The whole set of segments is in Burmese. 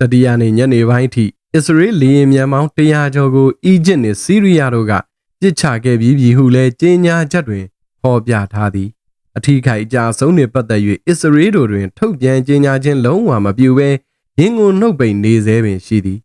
တတိယနေ့ညနေပိုင်းထိအစ္စရေးလေယာဉ်မြန်ပေါင်း100ကျော်ကိုအီဂျစ်နဲ့ဆီးရီးယားတို့ကပစ်ချခဲ့ပြီးပြီဟုလည်းကြေညာချက်တွင်ဖော်ပြထားသည်အထီးခိုက်အကြဆုံးတွေပတ်သက်၍အစ္စရေးတို့တွင် ထုတ်ပြန်ကြေညာခြင်းလုံးဝမပြုဘဲရင်းကိုနှုတ်ပိန်နေသေးပင်ရှိသည်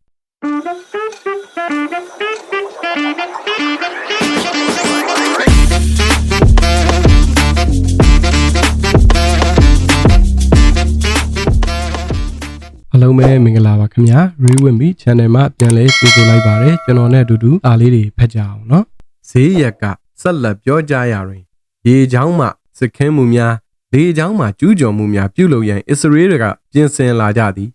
အလုံးပဲမင်္ဂလာပါခင်ဗျာ Read with me channel မှာပြန်လဲကြိုဆိုလိုက်ပါတယ်ကျွန်တော်နဲ့အတူတူအားလေးတွေဖတ်ကြအောင်เนาะဈေးရက်ကဆက်လက်ပြောကြရတွင်ရေချောင်းမှစစ်ခင်းမှုများလေချောင်းမှကျူးကျော်မှုများပြုလုပ်ရန်အစ္စရေးတွေကပြင်ဆင်လာကြသည်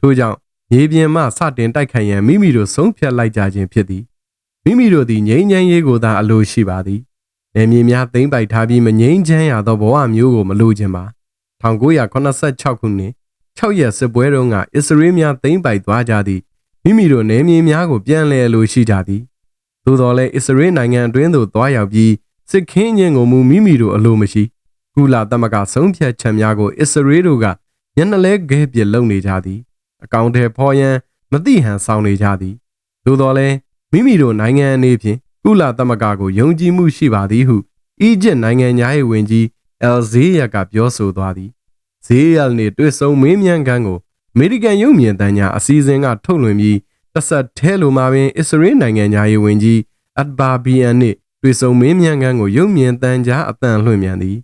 ထို့ကြောင့်ရေပြင်မှစတင်တိုက်ခိုက်ရန်မိမိတို့ဆုံးဖြတ်လိုက်ကြခြင်းဖြစ်သည်မိမိတို့သည်ငြိမ်းချမ်းရေးကိုသာအလိုရှိပါသည်နေမြေများသိမ့်ပိုက်ထားပြီးမငြိမ်းချမ်းရသောဘဝမျိုးကိုမလိုချင်ပါ1986ခုနှစ် 6ရက်စစ်ပွဲတုန်းကအစ္စရေးများသိမ်းပိုက်သွားကြသည့်မိမိတို့နယ်မြေများကိုပြန်လည်လိုရှိကြသည်သို့တော်လည်းအစ္စရေးနိုင်ငံအတွင်းသို့သွားရောက်ပြီးစစ်ခင်းခြင်းကိုမူမိမိတို့အလိုမရှိကုလသမဂ္ဂဆုံးဖြတ်ချက်များကိုအစ္စရေးတို့ကညနေလဲခဲပြစ်လုပ်နေကြသည်အကောင့်ထဲဖော်ရန်မတိဟန်ဆောင်နေကြသည်သို့တော်လည်းမိမိတို့နိုင်ငံအနေဖြင့်ကုလသမဂ္ဂကိုယုံကြည်မှုရှိပါသည်ဟုအီဂျစ်နိုင်ငံသား၏ဝန်ကြီးအယ်ဇေးယကပြောဆိုသွားသည် ဈေးရနေတွေ့ဆုံမင်းမြန်ခန်းကိုအမေရိကန်ရုပ်မြင်သံကြားအစည်းအဝေးကထုတ်လွှင့်ပြီးတဆက်ထဲလိုမှာပင်အစ္စရေးနိုင်ငံသားရေးဝန်ကြီးအတ်ဘာဘီယန်နှင့်တွေ့ဆုံမင်းမြန်ခန်းကိုရုပ်မြင်သံကြားအတန်လွှင့်မြန်သည်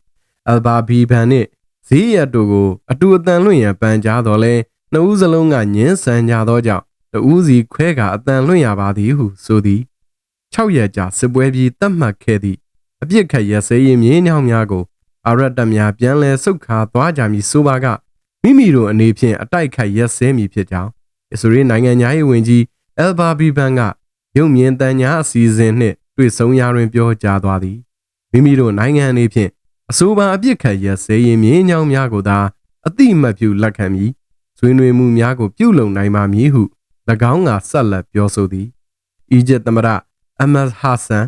အတ်ဘာဘီဘန်နှင့်ဈေးရတို့ကိုအတူအတန်လွှင့်ရန်ပန်ကြားတော်လဲနှစ်ဦးစလုံးကညင်းဆန်ကြသောကြောင့်တဦးစီခွဲကအတန်လွှင့်ရပါသည်ဟုဆိုသည်6ရက်ကြာစစ်ပွဲပြီးတတ်မှတ်ခဲ့သည့်အပြစ်ခတ်ရစဲရင်မြေးနှောင်းများကို အာရတ်တပ်များပြန်လည်ဆုတ်ခါသွားကြမည်ဆိုပါကမိမိတို့အနေဖြင့်အတိုက်ခိုက်ရက်စဲမည်ဖြစ်ကြောင်းအစ္စရေးနိုင်ငံသားရေးဝန်ကြီးအယ်ဘာဘီဘန်ကရုပ်မြင်သံကြားအစီအစဉ်နှင့်တွေ့ဆုံရာတွင်ပြောကြားသွားသည်မိမိတို့နိုင်ငံအနေဖြင့်အဆိုပါအပြစ်ခတ်ရက်စဲရင်မြေးညောင်းများကိုသာအတိမတ်ပြုလက်ခံမည်ဆွေးနွေးမှုများကိုပြုလုပ်နိုင်ပါမည်ဟု၎င်းကဆက်လက်ပြောဆိုသည်အီဂျစ်သမ္မတအမတ်ဟာဆန်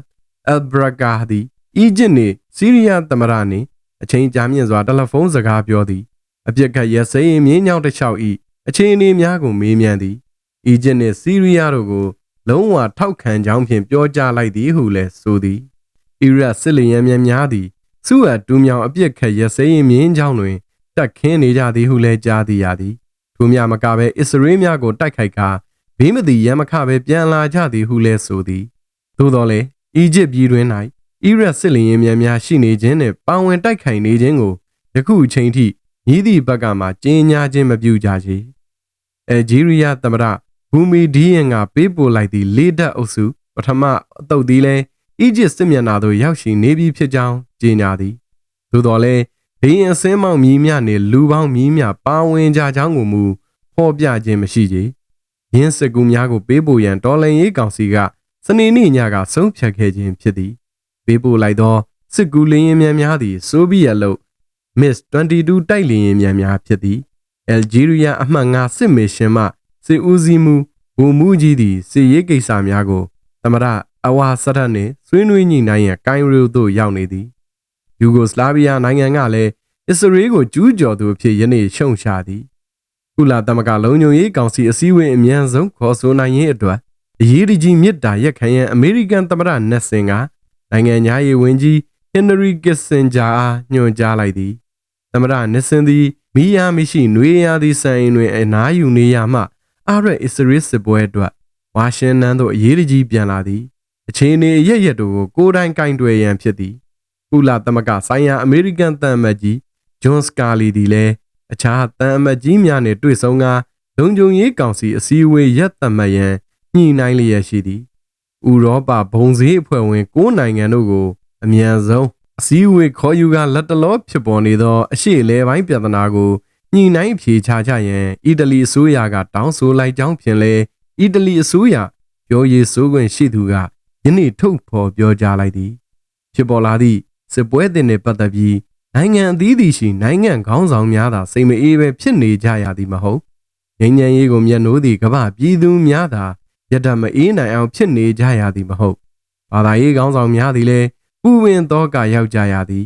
အယ်ဘရကာသည်အီဂျစ်နှင့်ဆီးရီးယားသမ္မတနှင့် အချိန်ကြာမြင့်စွာတယ်လီဖုန်းစကားပြောသည်အပြစ်ကရစရင်မြင်းညောင်းတစ်လျှောက်ဤအခြေအနေများကိုမေးမြန်းသည်အီဂျစ်နှင့်ဆီးရီးယားတို့ကို လုံးဝထောက်ခံကြောင်းဖြင့်ပြောကြားလိုက်သည်ဟုလည်းဆိုသည်အီရတ်စစ်လျံမြန်များသည်စုအပ်တူးမြောင်အပြစ်ခတ်ရစရင်မြင်းချောင်းတွင်တက်ခင်းနေကြသည်ဟုလည်းကြားသိရသည်ထိုမြမကပဲအစ္စရေးများကိုတိုက်ခိုက်ကာဘေးမသည်ရမခပဲပြန်လာကြသည်ဟုလည်းဆိုသည်သို့တော်လည်းအီဂျစ်ပြည်တွင်၌ အီရတ်စစ်လင်ရင်များများရှိနေခြင်းနဲ့ပါဝင်တိုက်ခိုက်နေခြင်းကိုယခုအချိန်ထိမြည်သည့်ဘက်ကမှကျင်းညာခြင်းမပြုကြချေ။အယ်ဂျီးရီးယားသမ္မတဘူမီဒီယန်ကပေးပို့လိုက်သည့်လေးတပ်အုပ်စုပထမအတုပ်သည်လည်းအီဂျစ်စစ်မျက်နှာသို့ရောက်ရှိနေပြီဖြစ်ကြောင်းကြေညာသည်။သို့တော်လည်းဘင်းအစင်းမောင်မြီးများနှင့်လူပေါင်းမြီးများပါဝင်ကြကြောင်းကိုမူဖော်ပြခြင်းမရှိကြ။ရင်းစစ်ကူများကိုပေးပို့ရန်တော်လန်ရေးကောင်စီကစနေနေ့ညကဆုံးဖြတ်ခဲ့ခြင်းဖြစ်သည် ပေးပို့လိုက်သောစစ်ကူလင်းရင်များများသည်ဆိုဗီယက်လို့ Miss 22တိုက်လင်းရင်များများဖြစ်သည်အယ်ဂျီးရီးယားအမှတ်5စစ်မေရှင်မှစစ်ဦးစီးမှုဘူမူကြီးသည်စစ်ရေးကိစ္စများကိုသမရအဝါဆရတ်နှင့်ဆွေးနွေးညှိနှိုင်းရန်ကိုင်ရိုသို့ရောက်နေသည်ယူဂိုစလာဗီးယားနိုင်ငံကလည်းအစ္စရေးကိုကျူးကျော်သူအဖြစ်ယနေ့ရှုံချသည်ကုလသမဂ္ဂလုံခြုံရေးကောင်စီအစည်းအဝေးအမြန်ဆုံးခေါ်ဆိုနိုင်ရေးအတွက်အရေးကြီးမြစ်တာရက်ခံရန်အမေရိကန်သမ္မတနက်ဆင်က နိုင်ငံသားရေးဝန်ကြီးဟင်နရီကစ်စင်ဂျာအားညွှန်ကြားလိုက်သည်သမ္မတနစ်စင်သည်မိယာမရှိနွေရာသီစံအိမ်တွင်အနားယူနေရမှအာရက်အစ္စရေးစစ်ပွဲအတွက်ဝါရှင်တန်သို့အရေးကြီးပြန်လာသည်အခြေအနေအရရက်တို့ကိုကိုယ်တိုင်ကင်တွယ်ရန်ဖြစ်သည်ကုလသမဂ္ဂဆိုင်ရာအမေရိကန်တန်မတ်ကြီးဂျွန်စကာလီသည်လည်းအခြားတန်အမတ်ကြီးများနှင့်တွေ့ဆုံကာလုံခြုံရေးကောင်စီအစည်းအဝေးရက်သတ်မှတ်ရန်ညှိနှိုင်းလျက်ရှိသည် ဥရောပဘုံစည်းအဖွဲ့ဝင်၉နိုင်ငံတို့ကိုအမြန်ဆုံးအစည်းအဝေးခေါ်ယူကလက်တလောဖြစ်ပေါ်နေသောအရှိလေပိုင်းပြဿနာကိုညှိနှိုင်းဖြေချကြရန်အီတလီအစိုးရကတောင်းဆိုလိုက်ကြောင်းဖြင့်လဲအီတလီအစိုးရပြောရေးဆိုခွင့်ရှိသူကယနေ့ထုတ်ဖော်ပြောကြားလိုက်သည် ဖြစ်ပေါ်လာသည့်စစ်ပွဲတင်နှင့်ပတ်သက်ပြီးနိုင်ငံအသီးသီးရှိနိုင်ငံခေါင်းဆောင်များသာစိတ်မအေးပဲဖြစ်နေကြရသည်မဟုတ်ငြိမ်းချမ်းရေးကိုမျက်နှိုးသည့်ကမ္ဘာပြည်သူများသာ ရတမအေးနိုင်အောင်ဖြစ်နေကြရသည်မဟုတ်ဘာသာရေးကောင်းဆောင်များသည်လည်းပူဝင်သောကရောက်ကြရသည်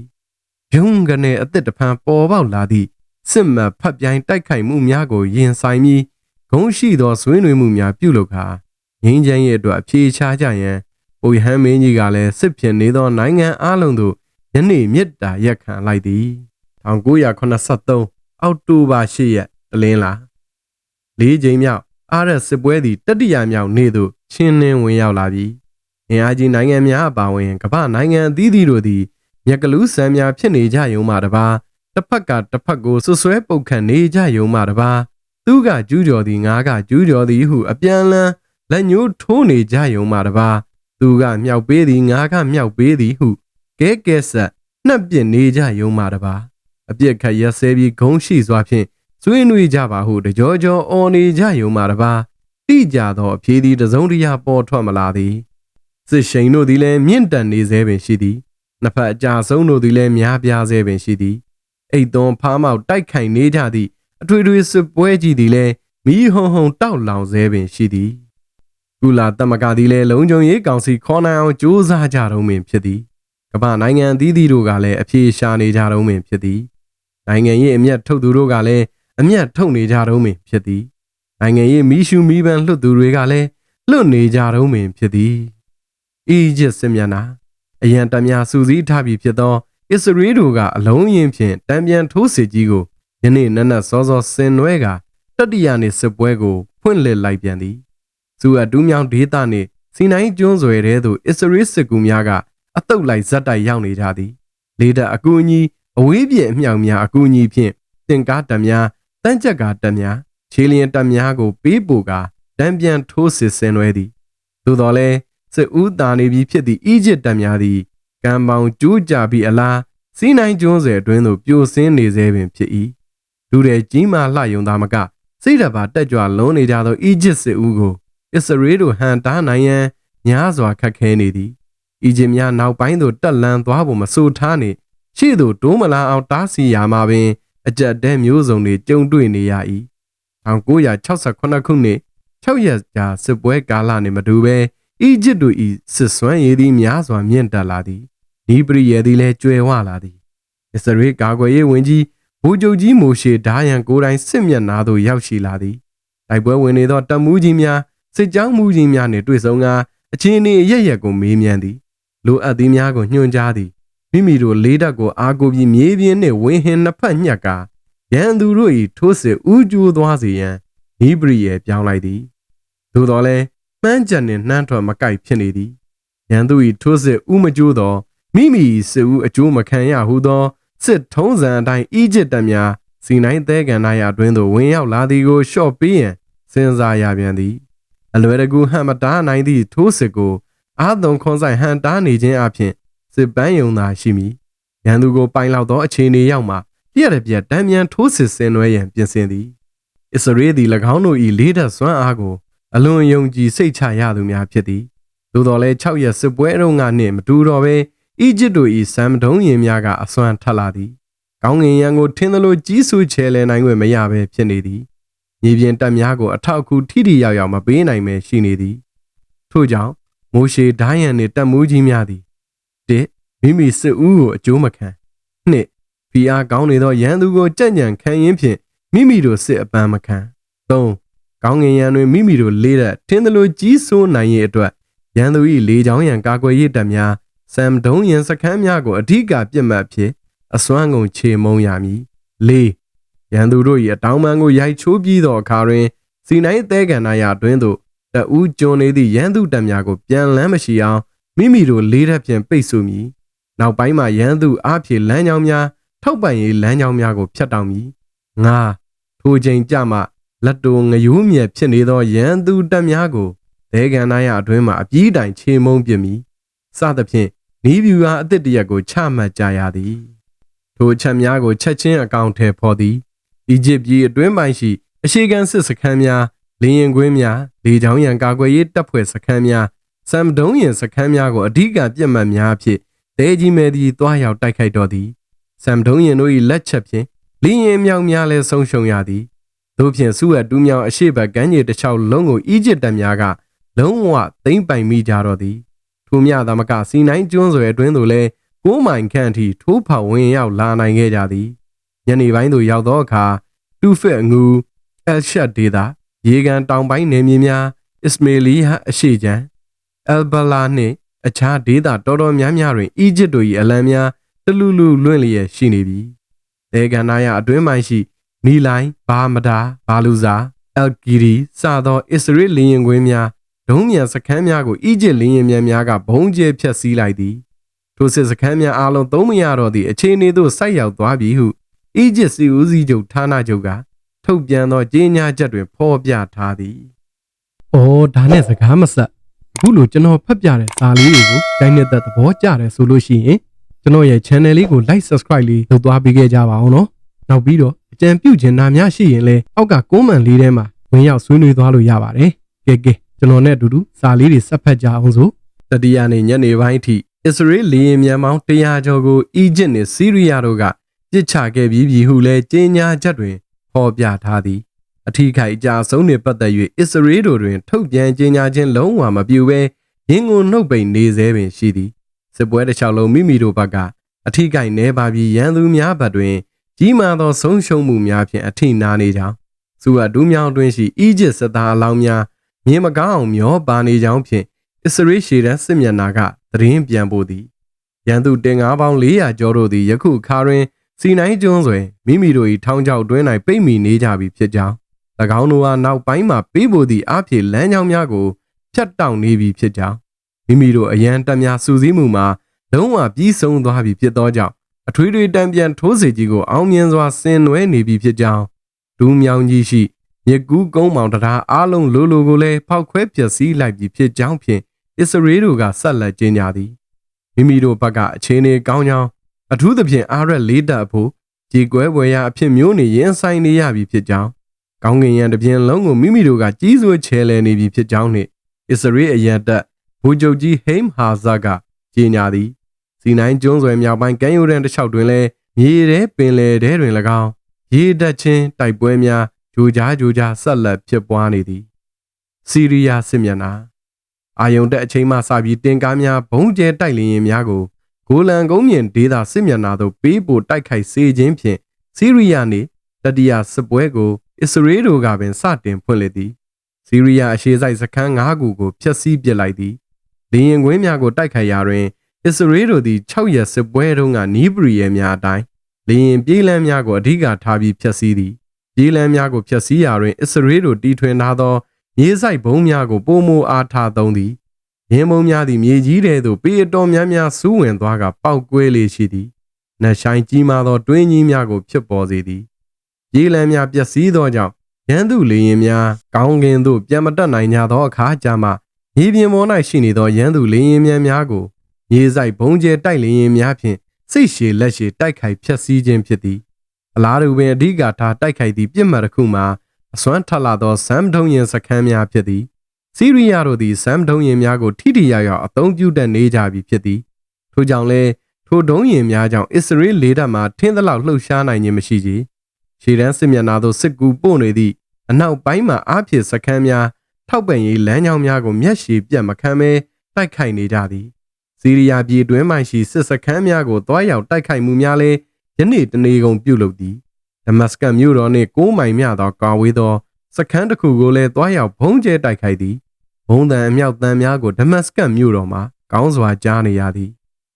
ယုံကနေအစ်စ်တဖန်ပေါ်ပေါက်လာသည့်စစ်မှတ်ဖတ်ပြိုင်တိုက်ခိုက်မှုများကိုရင်ဆိုင်ပြီးဂုံးရှိသောဆွေးနွေးမှုများပြုလုပ်ကာငင်းချမ်းရဲ့အတွက်အပြေချားကြရန်ပုယဟန်မင်းကြီးကလည်းစစ်ဖြစ်နေသောနိုင်ငံအလုံးသို့ယနေ့မြစ်တာရက်ခံလိုက်သည်1983အောက်တိုဘာ10ရက်တလင်းလာလေးချိန်မြောက် အားရစစ်ပွဲသည်တတိယမြောက်နေ့သို့ချင်းနှင်းဝင်ရောက်လာပြီးအင်အားကြီးနိုင်ငံများအပါအဝင်ကမ္ဘာနိုင်ငံအသီးသီးတို့သည်မြက်ကလူးဆန်များဖြစ်နေကြယုံမှတပါတစ်ဖက်ကတစ်ဖက်ကိုဆွဆွဲပုတ်ခတ်နေကြယုံမှတပါသူကကျူးကျော်သည်ငါကကျူးကျော်သည်ဟုအပြန်လန်းလက်ညှိုးထိုးနေကြယုံမှတပါသူကမြောက်ပေးသည်ငါကမြောက်ပေးသည်ဟုကဲကဲဆက်နှက်ပြစ်နေကြယုံမှတပါအပြစ်ခတ်ရက်ဆဲပြီးဂုံးရှိစွာဖြင့် ဆွေးနွေးကြပါဟုတကြောကြောအော်နေကြယုံမှတပါတိကြသောအဖြေသည်တစုံတရာပေါ်ထွက်မလာသည်စစ်ရှိန်တို့သည်လည်းမြင့်တန်နေသေးပင်ရှိသည်နှစ်ဖက်အကြဆုံးတို့သည်လည်းများပြားသေးပင်ရှိသည်အိတ်သွန်ဖားမောက်တိုက်ခိုင်နေကြသည့်အထွေထွေစစ်ပွဲကြီးသည်လည်းမီးဟုံဟုံတောက်လောင်သေးပင်ရှိသည်ကုလာတမကသည်လည်းလုံခြုံရေးကောင်စီခေါ်နိုင်အောင်ကြိုးစားကြတုံးပင်ဖြစ်သည်ကမ္ဘာနိုင်ငံအသီးသီးတို့ကလည်းအပြေရှာနေကြတုံးပင်ဖြစ်သည်နိုင်ငံရေးအမျက်ထုတ်သူတို့ကလည်း အမျက်ထုတ်နေကြတုံးပင်ဖြစ်သည်နိုင်ငံရေးမီးရှူမီးပန်းလွတ်သူတွေကလည်းလွတ်နေကြတုံးပင်ဖြစ်သည်အီဂျစ်စစ်မျက်နှာအရန်တများစူးစီးထားပြီးဖြစ်သောအစ္စရေးတို့ကအလုံးရင်ဖြင့်တံပြန်ထိုးစစ်ကြီးကိုယနေ့နက်နက်စောစောဆင်နွဲကတတိယနေ့စစ်ပွဲကိုဖွင့်လှစ်လိုက်ပြန်သည်ဇူအတူးမြောင်ဒေသနှင့်စီနိုင်ကျွန်းဆွယ်တဲသို့အစ္စရေးစစ်ကူများကအတုပ်လိုက်ဇက်တိုက်ရောက်နေကြသည်လေတပ်အကူအညီအဝေးပြေအမြောက်များအကူအညီဖြင့်တင်ကားတပ်များ တန်းကြက်ကားတပ်များခြေလျင်တပ်များကိုပေးပို့ကာတံပြန်ထိုးစစ်ဆင်နွဲသည်သို့တော်လည်းစစ်ဦးတာနေပြီဖြစ်သည့်အီဂျစ်တပ်များသည်ကံပေါင်ကျူးကြပြီးအလားစီးနိုင်ကျွန်းဆွယ်အတွင်းသို့ပြိုဆင်းနေသေးပင်ဖြစ်၏လူတွေကြီးမားလှယုံသားမကစိတ်ဓာတ်ပါတက်ကြွလုံးနေကြသောအီဂျစ်စစ်ဦးကိုအစ္စရေးတို့ဟန်တားနိုင်ရန်များစွာခက်ခဲနေသည်အီဂျစ်များနောက်ပိုင်းသို့တက်လန်းသွားဖို့မဆိုထားနေရှေ့သို့တိုးမလာအောင်တားဆီးရမှာပင် အကြက်တဲမျိုးစုံတွေကြုံတွေ့နေရ၏1968ခုနှစ်6ရက်ကြာစစ်ပွဲကာလနှင့်မတူဘဲအီဂျစ်တို့၏စစ်စွမ်းရည်သည်များစွာမြင့်တက်လာသည်နီးပရိယေသည်လည်းကျွယ်ဝလာသည်အစ္စရေးကာကွယ်ရေးဝန်ကြီးဘူဂျုတ်ကြီးမိုရှေဒါယန်ကိုယ်တိုင်စစ်မျက်နှာသို့ရောက်ရှိလာသည်တိုက်ပွဲဝင်နေသောတပ်မှုကြီးများစစ်ကြောင်းမှုကြီးများနှင့်တွေ့ဆုံကာအခြေအနေအရရက်ကိုမေးမြန်းသည်လိုအပ်သည်များကိုညွှန်ကြားသည် မိမိတို့လေးတပ်ကိုအားကိုပြီးမြေပြင်နှင့်ဝင်းဟင်နှစ်ဖက်ညှက်ကာရန်သူတို့၏ထိုးစစ်ဥကျိုးသွားစေရန်နီးပရိယေပြောင်းလိုက်သည်သို့တော်လည်းမှန်းချက်နှင့်နှမ်းထွက်မကိုက်ဖြစ်နေသည်ရန်သူ၏ထိုးစစ်ဥမကျိုးသောမိမိစစ်ဦးအကျိုးမခံရဟုသောစစ်ထုံးစံအတိုင်းအီဂျစ်တပ်များစီနိုင်သဲကန်နာရအတွင်းသို့ဝင်ရောက်လာသည်ကိုရှော့ပေးရန်စဉ်းစားရပြန်သည်အလွယ်တကူဟန်မတားနိုင်သည့်ထိုးစစ်ကိုအာသွန်ခွန်ဆိုင်ဟန်တားနေခြင်းအပြင် စစ်ပန်းယုံသာရှိမည်ရန်သူကိုပိုင်လောက်သောအခြေအနေရောက်မှပြည့်ရပြတမ်းမြန်ထိုးစစ်ဆင်နွှဲရန်ပြင်ဆင်သည်အစ္စရေးသည်၎င်းတို့၏လေးတပ်စွမ်းအားကိုအလွန်ယုံကြည်စိတ်ချရသူများဖြစ်သည်သို့တော်လည်း6ရက်စစ်ပွဲတုန်းကနှင့်မတူတော့ဘဲအီဂျစ်တို့၏စံမတုံးရင်များကအစွမ်းထက်လာသည်ကောင်းငင်ရန်ကိုထင်းသလိုကြီးဆူချဲလဲနိုင်ွယ်မရဘဲဖြစ်နေသည်မြေပြင်တပ်များကိုအထောက်အကူထိထိရောက်ရောက်မပေးနိုင်ပဲရှိနေသည်ထို့ကြောင့်မိုရှေဒိုင်းယန်နှင့်တပ်မှုကြီးများသည် ၁မိမိစစ်ဦးကိုအကျိုးမခံ၂ဖီအားကောင်းနေသောရန်သူကိုကြံ့ကြံ့ခံရင်းဖြင့်မိမိတို့စစ်အပန်းမခံ၃ကောင်းငင်ရန်တွင်မိမိတို့လေးတဲ့ထင်းသလိုကြီးဆိုးနိုင်ရဲ့အတွက်ရန်သူ၏လေချောင်းရန်ကာကွယ်ရေးတပ်များစမ်ဒုံရင်စခန်းများကိုအဓိကပြစ်မှတ်ဖြစ်အစွမ်းကုန်ခြေမုံရမည်၄ရန်သူတို့၏အတောင်ပံကိုရိုက်ချိုးပြီးသောအခါတွင်စီနိုင်သဲကန်နာရအတွင်းသို့တအူးကျွန်းနေသည့်ရန်သူတပ်များကိုပြန်လန်းမရှိအောင် မိမိတို့လေးထပ်ဖြင့်ပိတ်ဆို့မည်နောက်ပိုင်းမှာရန်သူအားဖြင့်လမ်းကြောင်းများထောက်ပံ့ရေးလမ်းကြောင်းများကိုဖျက်တောက်မည်ငါထိုချိန်ကြမှလက်တော်ငယူးမြက်ဖြစ်နေသောရန်သူတပ်များကိုဒဲကန်နာရအတွင်းမှအပြီးတိုင်ခြေမုံပြမည်စသဖြင့်နီးဗျူဟာအသစ်တရက်ကိုချမှတ်ကြရသည်ထိုအချက်များကိုချက်ချင်းအကောင့်ထဲဖော်သည်အီဂျစ်ပြည်အတွင်းပိုင်းရှိအရှိကန်စစ်စခန်းများလင်းရင်ကွင်းများလေကြောင်းရန်ကာကွယ်ရေးတပ်ဖွဲ့စခန်းများ စမ်ဒုံရင်စခန်းများကိုအဓိကပြတ်မှတ်များဖြင့်တဲကြီးမဲသည်တွားရောက်တိုက်ခိုက်တော်သည်စမ်ဒုံရင်တို့၏လက်ချက်ဖြင့်လင်းရင်မြောက်များလည်းဆုံးရှုံးရသည်တို့ဖြင့်စုရတူးမြောင်အရှိဘကမ်းခြေတစ်လျှောက်လုံးကိုအီဂျစ်တပ်များကလုံးဝသိမ့်ပိုင်မိကြတော့သည်ထိုမြသာမကစီနိုင်ကျွန်းဆွယ်အတွင်းသို့လည်းကိုးမိုင်ခန့်အထိထိုးဖောက်ဝင်ရောက်လာနိုင်ခဲ့ကြသည်ညနေပိုင်းသို့ရောက်သောအခါတူဖက်ငူအယ်ရှတ်ဒေတာရေကန်တောင်ပိုင်းနယ်မြေများအစ္စမေလီယာအရှေ့ချမ်း အယ်ဘလာနှင့်အခြားဒေသတော်တော်များများတွင်အီဂျစ်တို့၏အလံများတလူလူလွင့်လျက်ရှိနေပြီ။ဒေဂန္နာယအတွင်းပိုင်းရှိနီလိုင်းဘာမဒါဘာလူဇာအယ်ဂီရီစသောအစ္စရေးလင်းရင်ကွင်းများဒုံးမြန်စခန်းများကိုအီဂျစ်လင်းရင်မြန်များကဘုံကျဲဖျက်ဆီးလိုက်သည်ထိုစစ်စခန်းများအားလုံးသုံးမရတော့သည့်အခြေအနေသို့ဆိုက်ရောက်သွားပြီဟုအီဂျစ်စီဦးစီးချုပ်ဌာနချုပ်ကထုတ်ပြန်သောကြေညာချက်တွင်ဖော်ပြထားသည်။အော်ဒါနဲ့စကားမဆက် အခုလိုကျွန်တော်ဖတ်ပြတဲ့စာလေးတွေကိုကြိုင်းနေတဲ့သဘောကျတယ်ဆိုလို့ရှိရင်ကျွန်တော်ရဲ့ channel လေးကို like subscribe လေးလုပ်သွားပေးခဲ့ကြပါအောင်နော်။နောက်ပြီးတော့အကြံပြုချင်တာများရှိရင်လည်းအောက်က comment လေးထဲမှာဝင်ရောက်ဆွေးနွေးသွားလို့ရပါတယ်။ကဲကဲကျွန်တော်နဲ့အတူတူစာလေးတွေဆက်ဖတ်ကြအောင်စို့တတိယနေ့ညနေပိုင်းအထိအစ္စရေးလေယာဉ်မြန်ပေါင်း100ကျော်ကိုအီဂျစ်နှင့်ဆီးရီးယားတို့ကပစ်ချခဲ့ပြီးပြီဟုလည်းကြေညာချက်တွင်ဖော်ပြထားသည် အထီးခိုက်အကြဆုံးနှင့်ပတ်သက်၍အစ္စရေးတို့တွင် ထုတ်ပြန်ကြေညာခြင်းလုံးဝမပြုဘဲရင်းငုံနှုတ်ပိန်နေသေးပင်ရှိသည်စစ်ပွဲတစ်လျှောက်လုံးမိမိတို့ဘက်ကအထီးကိုက်နေပါပြီးရန်သူများဘက်တွင်ကြီးမားသောဆုံးရှုံးမှုများဖြင့်အထိနာနေကြောင်းသူကဒူးမြောင်တွင်ရှိအီဂျစ်စစ်သားအလောင်းများမြင်မကောင်းအောင်မျောပါနေကြောင်းဖြင့်အစ္စရေးရှေတန်းစစ်မျက်နှာကသတင်းပြန်ပို့သည်ရန်သူတင်ငါးပေါင်း400ကျော်တို့သည်ယခုခါတွင်စီနိုင်ကျွန်းဆွယ်မိမိတို့၏ထောင်ချောက်တွင်း၌ပိတ်မိနေကြပြီဖြစ်ကြောင်း၎ င်းတို့ကနောက်ပိုင်းမှာပေးပို့သည့်အဖြစ်လမ်းကြောင်းများကိုဖြတ်တောက်နေပြီဖြစ်ကြောင်းမိမိတို့အရန်တက်များစူးစီးမှုမှာလုံးဝပြီးဆုံးသွားပြီဖြစ်သောကြောင့်အထွေထွေတံပြန်ထိုးစေကြီးကိုအောင်မြင်စွာဆင်နွှဲနေပြီဖြစ်ကြောင်းဒူးမြောင်ကြီးရှိမြကူးကုန်းမောင်တရားအားလုံးလိုလိုကိုလည်းဖောက်ခွဲပျက်စီးလိုက်ပြီဖြစ်ကြောင်းဖြင့်အစ္စရေးတို့ကဆက်လက်ကြေညာသည်မိမိတို့ဘက်ကအခြေအနေကောင်းကြောင်းအထူးသဖြင့်အာရက်လေးတပ်ဖို့ကြေကွဲပွဲရအဖြစ်မျိုးနေရင်ဆိုင်နေရပြီဖြစ်ကြောင်း ကောင်းကင်ရန်တပြင်းလုံးကိုမိမိတို့ကကြီးစွာချဲလဲနေပြီဖြစ်ကြောင်းနှင့်အစ္စရေးအရန်တပ်ဘူဂျုတ်ကြီးဟိမ်ဟာဇာကကြေညာသည်စီနိုင်ကျွန်းဆွယ်မြောက်ပိုင်းကမ်းရိုးတန်းတစ်လျှောက်တွင်လည်းမြေထဲပင်လယ်ထဲတွင်၎င်းရေတက်ချင်းတိုက်ပွဲများဂျိုကြားဂျိုကြားဆက်လက်ဖြစ်ပွားနေသည်စီးရီးယားစစ်မျက်နှာအာယုံတက်အချိန်မှစပြီးတင်ကားများဘုံကျဲတိုက်လင်းရင်များကိုဂိုလန်ကုန်းမြင့်ဒေသစစ်မျက်နှာသို့ပေးပို့တိုက်ခိုက်စေခြင်းဖြင့်စီးရီးယားနှင့်တတိယစစ်ပွဲကို အစ္စရေးတို့ကပင်စတင်ဖွင့်လှစ်သည်စီးရီးယားအရှေ့ဆိုင်စခန်း၅ခုကိုဖျက်ဆီးပစ်လိုက်သည်လေရင်ကွင်းများကိုတိုက်ခိုက်ရာတွင်အစ္စရေးတို့သည်6ရက်စစ်ပွဲတုန်းကနီးပရီရဲများအတိုင်းလေရင်ပြေးလမ်းများကိုအဓိကထားပြီးဖျက်ဆီးသည်ပြေးလမ်းများကိုဖျက်ဆီးရာတွင်အစ္စရေးတို့တီထွင်ထားသောမြေဆိုင်ဘုံများကိုပုံမအားထားသုံးသည်ရင်းမုံများသည်မြေကြီးထဲသို့ပေအတော်များများစူးဝင်သွားကပောက်ကွဲလေရှိသည်။နှဆိုင်ကြီးမားသောတွင်းကြီးများကိုဖြစ်ပေါ်စေသည်။ ရေလမ်းများပျက်စီးသောကြောင့်ရန်သူလေရင်များကောင်းကင်သို့ပြန်မတက်နိုင်ကြသောအခါကြမှာမြေပြင်ပေါ်၌ရှိနေသောရန်သူလေရင်များများကိုမြေဆိုင်ဘုံကျဲတိုက်လေရင်များဖြင့်စိတ်ရှည်လက်ရှည်တိုက်ခိုက်ဖျက်ဆီးခြင်းဖြစ်သည်။အလားတူပင်အဓိကထားတိုက်ခိုက်သည့်ပြစ်မှတ်တစ်ခုမှာအစွမ်းထလာသောစမ်ဒုံရင်စခန်းများဖြစ်သည်စီးရီးယားတို့သည်စမ်ဒုံရင်များကိုထိထိရောက်ရောက်အသုံးပြုတတ်နေကြပြီဖြစ်သည်ထို့ကြောင့်လည်းထိုဒုံရင်များကြောင့်အစ္စရေးလေတပ်မှထင်းသလောက်လှုပ်ရှားနိုင်ခြင်းမရှိကြ ရှေ့တန်းစစ်မျက်နှာသို့စစ်ကူပို့နေသည့်အနောက်ပိုင်းမှအားဖြင့်စခန်းများထောက်ပံ့ရေးလမ်းကြောင်းများကိုမျက်ရှည်ပြတ်မခံဘဲတိုက်ခိုက်နေကြသည်စီးရီးယားပြည်တွင်းမှရှိစစ်စခန်းများကိုတွားရောက်တိုက်ခိုက်မှုများလည်းယနေ့တနေ့ကုန်ပြုလုပ်သည်ဒမတ်စကတ်မြို့တော်နှင့်6မိုင်မြသောကာဝေးသောစခန်းတစ်ခုကိုလည်းတွားရောက်ဘုံကျဲတိုက်ခိုက်သည်ဘုံတန်အမြောက်တန်များကိုဒမတ်စကတ်မြို့တော်မှာကောင်းစွာကြားနေရသည်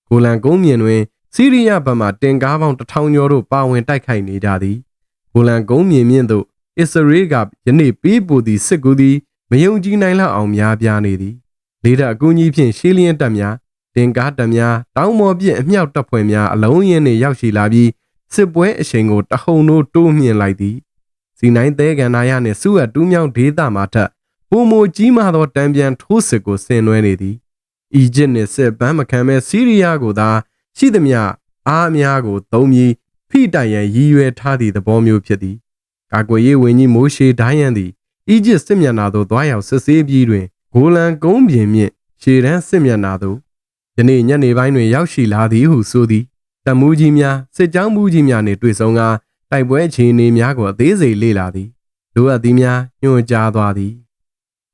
ဂိုလန်ကုန်းမြင်တွင်စီးရီးယားဘက်မှတင်ကားပေါင်းတထောင်ကျော်တို့ပါဝင်တိုက်ခိုက်နေကြသည် ဂိုလန်ကုန်းမြင်မြင့်သို့အစ္စရေးကယနေ့ပေးပို့သည့်စစ်ကူသည်မယုံကြည်နိုင်လောက်အောင်များပြားနေသည်လေတပ်အကူအညီဖြင့်ရှေးလျင်းတပ်များတင်ကားတပ်များတောင်းမော်ပြည့်အမြောက်တပ်ဖွဲ့များအလုံးရင်းနှင့်ရောက်ရှိလာပြီးစစ်ပွဲအချိန်ကိုတဟုန်တို့တိုးမြင့်လိုက်သည်စီနိုင်သေးကန်နာရနှင့်စုအပ်တူးမြောင်းဒေသမှာထက်ပုံမကြီးမားသောတံပြန်ထိုးစစ်ကိုဆင်နွှဲနေသည်အီဂျစ်နှင့်စစ်ပန်းမခံမဲ့စီးရီးယားကိုသာရှိသမျှအားအများကိုသုံးပြီး ဖိတိုင်ရန်ရည်ရွယ်ထားသည့်သဘောမျိုးဖြစ်သည်ကာကွယ်ရေးဝန်ကြီးမိုးရှေဒိုင်းယန်သည်အီဂျစ်စစ်မျက်နှာသို့သွားရောက်စစ်ဆေးပြီးတွင်ဂိုလန်ကုန်းပြင်မြင့်ရှေတန်းစစ်မျက်နှာသို့ယနေ့ညနေပိုင်းတွင်ရောက်ရှိလာသည်ဟုဆိုသည်တမူးကြီးများစစ်ကြောင်းမူးကြီးများနှင့်တွေ့ဆုံကာတိုက်ပွဲအခြေအနေများကိုအသေးစိတ်လေ့လာသည်လိုအပ်သည်များညွှန်ကြားသွားသည်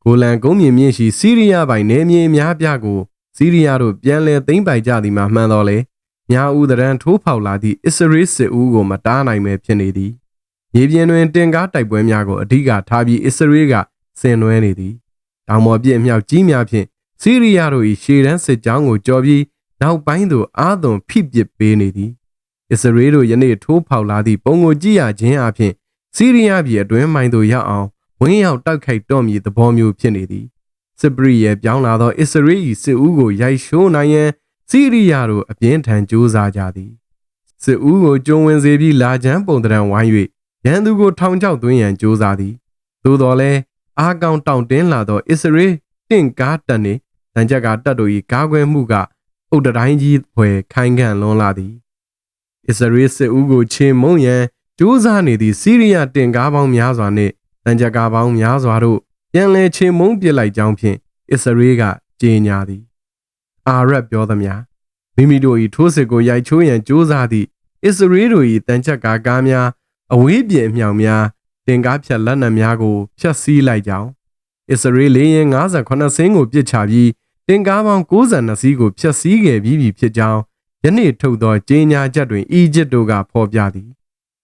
ဂိုလန်ကုန်းမြင့်မြင့်ရှိစီးရီးယားပိုင်နယ်မြေများပြကိုစီးရီးယားတို့ပြန်လည်သိမ်းပိုက်ကြသည်မှာမှန်တော်လေ ညာဦးတရန်ထိုးဖောက်လာသည့်အစ္စရေးစစ်ဦးကိုမတားနိုင်ပဲဖြစ်နေသည်မြေပြင်တွင်တင်ကားတိုက်ပွဲများကိုအဓိကထားပြီးအစ္စရေးကဆင်နွှဲနေသည်။တောင်ပေါ်ပြည့်အမြောက်ကြီးများဖြင့်စီးရီးယားတို့၏ရှေ့တန်းစစ်ကြောင်းကိုကြော်ပြီးနောက်ပိုင်းသို့အာသွန်ဖိပစ်ပေးနေသည်။အစ္စရေးတို့ယနေ့ထိုးဖောက်လာသည့်ပုံကိုကြည့်ရခြင်းအပြင်စီးရီးယားပြည်အတွင်းမိုင်းသို့ရောက်အောင်ဝင်းရောက်တိုက်ခိုက်တော့မည်သဘောမျိုးဖြစ်နေသည်။စစ်ပရိရဲ့ပြောင်းလာသောအစ္စရေး၏စစ်ဦးကိုရိုက်ရှိုးနိုင်ရန် စီးရီးယားတို့အပြင်းထန်ကြိုးစားကြသည်။စစ်ဦးကိုကျုံဝင်စေပြီးလာချမ်းပုံတံဝိုင်း၍ရန်သူကိုထောင်ချောက်သွင်းရန်ကြိုးစားသည်။သို့တော်လည်းအားကောင်းတောင့်တင်းလာသောအစ္စရေးတင့်ကားတပ်နှင့်တန်ကြက်ကတပ်တို့၏ကားကွယ်မှုကအုတ်တတိုင်းကြီးဖွယ်ခိုင်ခံ့လွန်လာသည်။အစ္စရေးစစ်ဦးကိုချေမုံရန်ကြိုးစားနေသည့်စီးရီးယားတင်ကားပေါင်းများစွာနှင့်တန်ကြက်ကပေါင်းများစွာတို့ပြန်လည်ချေမုံပစ်လိုက်ကြောင်းဖြင့်အစ္စရေးကကြေညာသည်။ အာရပ်ပြောသမျှမိမိတို့၏ထိုးစစ်ကိုရိုက်ချိုးရန်ကြိုးစားသည့်အစ္စရေးတို့၏တန်ချက်ကားကားများအဝေးပြေအမြောင်များတင်ကားဖြတ်လက်နက်များကိုဖျက်ဆီးလိုက်ကြောင်းအစ္စရေးလေယာဉ်58စင်းကိုပစ်ချပြီးတင်ကားပေါင်း62စီးကိုဖျက်ဆီးခဲ့ပြီးပြီဖြစ်ကြောင်းယနေ့ထုတ်သောကြေညာချက်တွင်အီဂျစ်တို့ကဖော်ပြသည်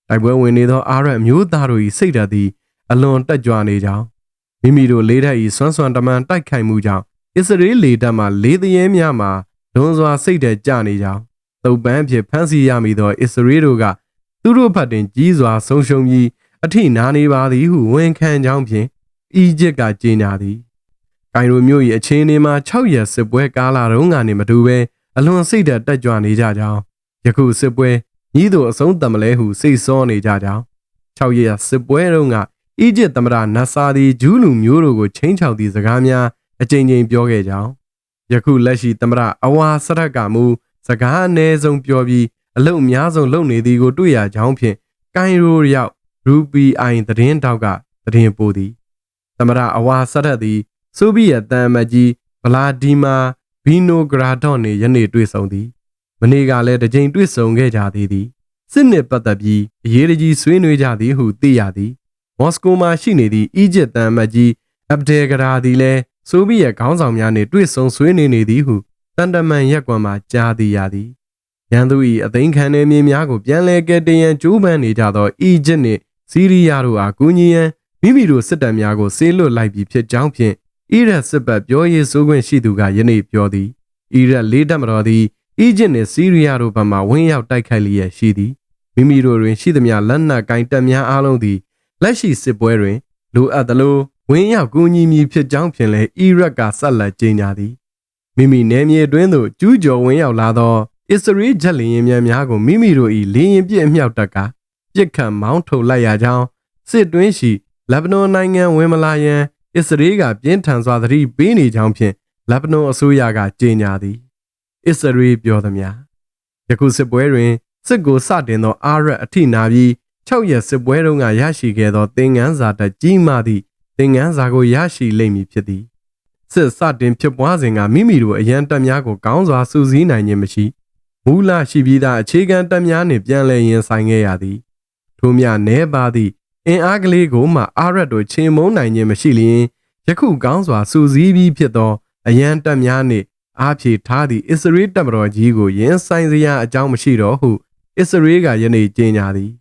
တိုက်ပွဲဝင်နေသောအာရပ်မျိုးသားတို့၏စိတ်ဓာတ်သည်အလွန်တက်ကြွနေကြောင်းမိမိတို့လေးထက်၏စွမ်းစွမ်းတမန်တိုက်ခိုက်မှုကြောင့် အစ္စရေးလေတပ်မှလေးသရဲများမှာလွန်စွာစိတ်ဓာတ်ကျနေကြောင်းတုပ်ပန်းဖြစ်ဖမ်းဆီးရမိသော အစ္စရေးတို့ကသူတို့ဘက်တွင်ကြီးစွာဆုံးရှုံးပြီးအထိနာနေပါသည်ဟုဝန်ခံကြောင်းဖြင့်အီဂျစ်ကကြေညာသည်။ကိုင်ရိုမြို့၏အခြေအနေမှာ6ရက်စစ်ပွဲကာလတုန်းကနေမတူဘဲအလွန်စိတ်ဓာတ်တက်ကြွနေကြကြောင်းယခုစစ်ပွဲညီတို့အဆုံးတမလဲဟုစိတ်ဆောနေကြကြောင်း6ရက်စစ်ပွဲတုန်းကအီဂျစ်သမ္မတနတ်ဆာဒီဂျူးလူမျိုးတို့ကိုချင်းချောက်သည့်စကားများ အကြိမ်ကြိမ်ပြောခဲ့ကြောင်းယခုလက်ရှိသမ္မတအဝါစရက်ကမူစကားအနည်းဆုံးပြောပြီးအလုံအများဆုံးလုပ်နေသည်ကိုတွေ့ရကြောင်းဖြင့်ကိုင်ရိုရောက်ရူပီအိုင်သတင်းတောက်ကသတင်းပို့သည်သမရအဝါဆက်ရက်သည်ဆိုဗီယက်တန်မကြီးဗလာဒီမာဘီနိုဂရာဒေါ့နှင့်ယနေ့တွေ့ဆုံသည်မနေ့ကလည်းတစ်ကြိမ်တွေ့ဆုံခဲ့ကြသေးသည်စစ်နစ်ပတ်သက်ပြီးအရေးတကြီးဆွေးနွေးကြသည်ဟုသိရသည်မော်စကိုမှာရှိနေသည့်အီဂျစ်တန်မကြီးအဗ်ဒေဂရာသည်လည်း ဆိုဗီယက်ခေါင်းဆောင်များနှင့်တွေ့ဆုံဆွေးနွေးနေသည်ဟုတန်တမန်ရက်ကွန်မှကြားသိရသည်ရန်သူ၏အသိမ်းခံနေမြေများကိုပြန်လည်ကယ်တင်ရန်ကြိုးပမ်းနေကြသောအီဂျစ်နှင့်စီးရီးယားတို့အားကူညီရန်မိမိတို့စစ်တပ်များကိုဆေးလွတ်လိုက်ပြီးဖြစ်ကြောင်းဖြင့်အီရတ်စစ်ဘက်ပြောရေးဆိုခွင့်ရှိသူကယနေ့ပြောသည်အီရတ်လေးတပ်မတော်သည်အီဂျစ်နှင့်စီးရီးယားတို့ဘက်မှဝင်းရောက်တိုက်ခိုက်လျက်ရှိသည်မိမိတို့တွင်ရှိသမျှလက်နက်ကင်တပ်များအားလုံးသည်လက်ရှိစစ်ပွဲတွင်လိုအပ်သလို ဝင်းရောက်ကူညီမည်ဖြစ်ကြောင်းဖြင့်လည်းအီရတ်ကဆက်လက်ကြေညာသည်မိမိနယ်မြေတွင်သို့ကျူးကျော်ဝင်ရောက်လာသောအစ္စရေးဂျက်လင်ရင်များများကိုမိမိတို့၏လေရင်ပြစ်အမြောက်တပ်ကပြစ်ခတ်မောင်းထုတ်လိုက်ရကြောင်းစစ်တွင်းရှိလက်ဘနွန်နိုင်ငံဝင်မလာရန်အစ္စရေးကပြင်းထန်စွာသတိပေးနေကြောင်းဖြင့်လက်ဘနွန်အစိုးရကကြေညာသည်အစ္စရေးပြောသည်များယခုစစ်ပွဲတွင်စစ်ကိုစတင်သောအာရတ်အထိနာပြီး6ရက်စစ်ပွဲတုန်းကရရှိခဲ့သောသင်ငန်းစာတပ်ကြီးမားသည့် သင်ငန်းစာကိုရရှိလိမ့်မည်ဖြစ်သည်စစ်စတင်ဖြစ်ပွားစဉ်ကမိမိတို့အရန်တပ်များကိုကောင်းစွာစူးစီးနိုင်ခြင်းမရှိမူလရှိပြီးသားအခြေခံတပ်များနှင့်ပြန်လည်ရင်ဆိုင်ခဲ့ရသည်ထို့မြနဲပါသည့်အင်အားကလေးကိုမှအာရတ်တို့ချိန်မုံနိုင်ခြင်းမရှိလျင်ယခုကောင်းစွာစူးစီးပြီးဖြစ်သောအရန်တပ်များနှင့်အားဖြည့်ထားသည့်အစ္စရေးတပ်မတော်ကြီးကိုရင်ဆိုင်စရာအကြောင်းမရှိတော့ဟုအစ္စရေးကယနေ့ကြေညာသည်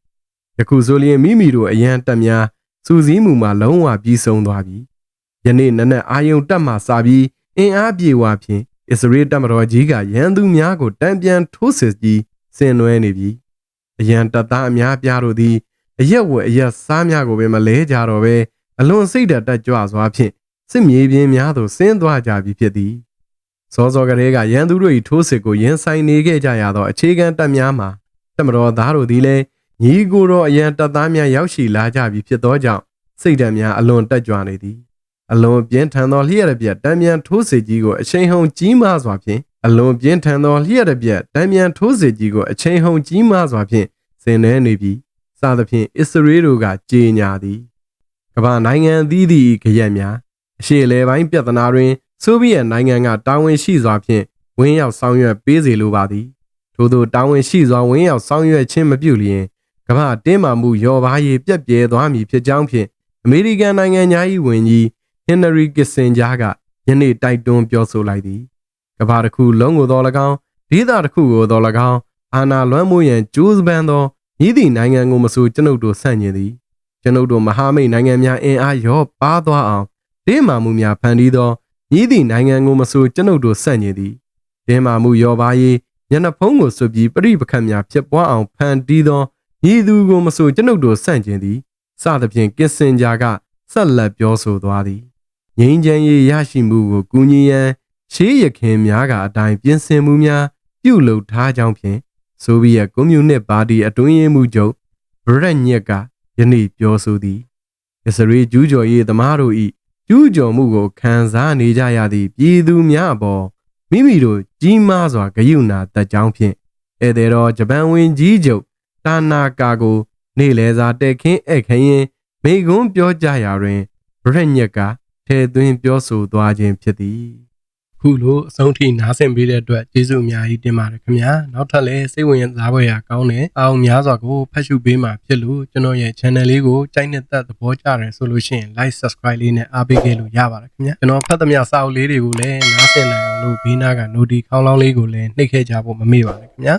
ယခုဆိုလျင်မိမိတို့အရန်တပ်များ စူးစီးမှုမှာလုံးဝပြီးဆုံးသွားပြီယနေ့နနက်အာယုံတပ်မှစပြီးအင်အားပြေဝဖြင့်အစ္စရေးတပ်မတော်ကြီးကရန်သူများကိုတံပြန်ထိုးစစ်ကြီးဆင်နွှဲနေပြီအရန်တပ်သားအများပြားတို့သည်အရက်ဝက်အရက်စားများကိုပဲမလဲကြတော့ပဲအလွန်စိတ်ဓာတ်တက်ကြွစွာဖြင့်စစ်မြေပြင်များသို့ဆင်းသွားကြပြီဖြစ်သည်စောစောကလေးကရန်သူတို့၏ထိုးစစ်ကိုရင်ဆိုင်နေခဲ့ကြရသောအခြေခံတပ်များမှာတမတော်သားတို့သည်လည်း ညီကိုတော်အရန်တပ်သားများရောက်ရှိလာကြပြီဖြစ်သောကြောင့်စိတ်ဓာတ်များအလွန်တက်ကြွနေသည်အလွန်ပြင်းထန်သောလျှက်ရပြက်တံမြန်ထိုးစစ်ကြီးကိုအချိန်ဟုန်ကြီးမားစွာဖြင့်အလွန်ပြင်းထန်သောလျှက်ရပြက်တံမြန်ထိုးစစ်ကြီးကိုအချိန်ဟုန်ကြီးမားစွာဖြင့်ဆင်နွှဲနေပြီးစသဖြင့်အစ္စရေးတို့ကကြေညာသည်ကမ္ဘာနိုင်ငံသီးသည့်ခရက်များအရှေ့လေပိုင်းပြဿနာတွင်ဆိုဗီယက်နိုင်ငံကတာဝန်ရှိစွာဖြင့်ဝင်းရောက်ဆောင်ရွက်ပေးစေလိုပါသည်ထို့သောတာဝန်ရှိစွာဝင်းရောက်ဆောင်ရွက်ခြင်းမပြုလျင်က မ္ဘာတင်းမာမှုရောပါရေးပြက်ပြဲသွားမည်ဖြစ်ကြောင်းဖြင့်အမေရိကန်နိုင်ငံသား၏ဝန်ကြီးဟင်နရီကစ်စင်ဂျာကယနေ့တိုက်တွန်းပြောဆိုလိုက်သည်ကမ္ဘာတစ်ခုလုံးကိုတော်၎င်းဒေသတစ်ခုကိုတော်၎င်းအာဏာလွှမ်းမိုးရန်ကြိုးပမ်းသောဤသည့်နိုင်ငံကိုမဆိုကျွန်ုပ်တို့ဆန့်ကျင်သည်ကျွန်ုပ်တို့မဟာမိတ်နိုင်ငံများအင်အားရောပါသွားအောင်တင်းမာမှုများဖန်တီးသောမြည်သည့်နိုင်ငံကိုမဆိုကျွန်ုပ်တို့ဆန့်ကျင်သည်တင်းမာမှုရောပါရေးညနေဖုံးကိုဆွပြီးပြိပခတ်များဖြစ်ပွားအောင်ဖန်တီးသော မြည်သူကိုမဆိုကျွန်ုပ်တို့ဆန့်ကျင်သည်စသဖြင့်ကစ်စင်ဂျာကဆက်လက်ပြောဆိုသွားသည်ငြိမ်းချမ်းရေးရရှိမှုကိုကူညီရန်ရှေးရခင်များကအတိုင်းပြင်ဆင်မှုများပြုလုပ်ထားကြောင်းဖြင့်ဆိုဗီယက်ကွန်မြူနစ်ပါတီအတွင်းရေးမှူးချုပ်ဘရက်ညက်ကယနေ့ပြောဆိုသည်အစ္စရေးကျူးကျော်ရေးသမားတို့၏ကျူးကျော်မှုကိုခံစားနေကြရသည့်ပြည်သူများအပေါ်မိမိတို့ကြီးမားစွာဂရုဏာတက်ကြောင်းဖြင့်ဧည့်သည်တော်ဂျပန်ဝင်ကြီးချုပ် တာနာကာကို နေ့လဲစာတက်ခင်းဧည့်ခရင်မိကွန်းပြောကြရာတွင်ဘရက်ညက်ကထဲသွင်းပြောဆိုသွားခြင်းဖြစ်သည်ခုလိုအဆုံးထိနားဆင်ပေးတဲ့အတွက်ကျေးဇူးအများကြီးတင်ပါတယ်ခင်ဗျာနောက်ထပ်လည်းစိတ်ဝင်စားဖွယ်ရာကောင်းတဲ့အောင်များစွာကိုဖတ်ရှုပေးမှာဖြစ်လို့ကျွန်တော်ရဲ့ channel လေးကိုကြိုက်နေတဲ့သဘောကျတယ်ဆိုလို့ရှိရင် like subscribe လေးနဲ့အားပေးခဲ့လို့ရပါတယ်ခင်ဗျာကျွန်တော်ဖတ်သမျှစာအုပ်လေးတွေကိုလည်းနားဆင်နိုင်အောင်လို့ဘေးနားက notification ခေါင်းလောင်းလေးကိုလည်းနှိပ်ခဲ့ကြဖို့မမေ့ပါနဲ့ခင်ဗျာ